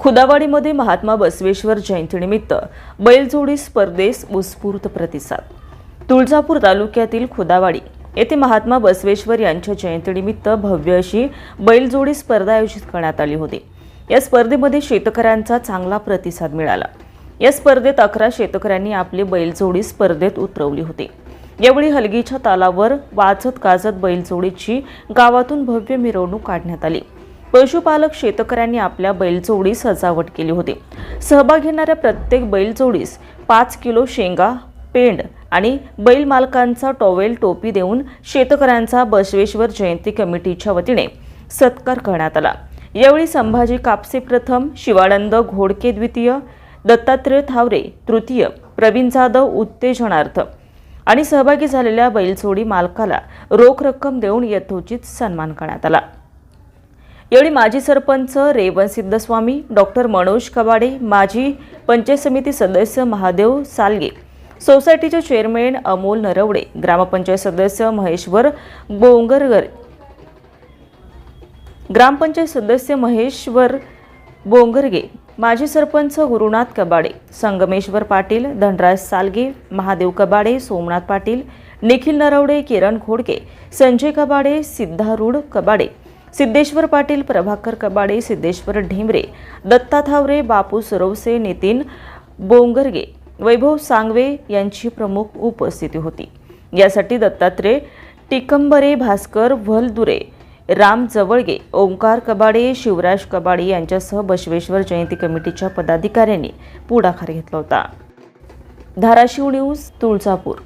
खुदावाडीमध्ये महात्मा बसवेश्वर जयंतीनिमित्त बैलजोडी स्पर्धेस उत्स्फूर्त प्रतिसाद. तुळजापूर तालुक्यातील खुदावाडी येथे महात्मा बसवेश्वर यांच्या जयंतीनिमित्त भव्य अशी बैलजोडी स्पर्धा आयोजित करण्यात आली होती. या स्पर्धेमध्ये शेतकऱ्यांचा चांगला प्रतिसाद मिळाला. या स्पर्धेत अकरा शेतकऱ्यांनी आपली बैलजोडी स्पर्धेत उतरवली होती. यावेळी हलगीच्या तालावर वाजत गाजत बैलजोडीची गावातून भव्य मिरवणूक काढण्यात आली. पशुपालक शेतकऱ्यांनी आपल्या बैलजोडी सजावट केली होती. सहभाग घेणाऱ्या प्रत्येक बैलजोडीस पाच किलो शेंगा पेंड आणि बैल मालकांचा टॉवेल टोपी देऊन शेतकऱ्यांचा बसवेश्वर जयंती कमिटीच्या वतीने सत्कार करण्यात आला. यावेळी संभाजी कापसे प्रथम शिवानंद घोडके द्वितीय दत्तात्रय थावरे तृतीय प्रवीण जाधव उत्तेजनार्थ आणि सहभागी झालेल्या बैलजोडी मालकाला रोख रक्कम देऊन यथोचित सन्मान करण्यात आला. यावेळी माजी सरपंच रेवन सिद्धस्वामी डॉक्टर मनोज कबाडे माजी पंचायत समिती सदस्य महादेव सालगे सोसायटीचे चेअरमॅन अमोल नरवडे ग्रामपंचायत सदस्य महेश्वर बोंगरगर ग्रामपंचायत सदस्य महेश्वर बोंगरगे माजी सरपंच गुरुनाथ कबाडे संगमेश्वर पाटील धनराज सालगे महादेव कबाडे सोमनाथ पाटील निखिल नरवडे किरण खोडके संजय कबाडे सिद्धारूढ कबाडे सिद्धेश्वर पाटील प्रभाकर कबाडे सिद्धेश्वर ढेंबरे दत्ता थावरे बापू सरोवसे नितीन बोंगरगे वैभव सांगवे यांची प्रमुख उपस्थिती होती. यासाठी दत्तात्रय टिकंबरे भास्कर व्हलदुरे राम जवळगे ओंकार कबाडे शिवराज कबाडे यांच्यासह बसवेश्वर जयंती कमिटीच्या पदाधिकाऱ्यांनी पुढाकार घेतला होता. धाराशिव न्यूज तुळजापूर.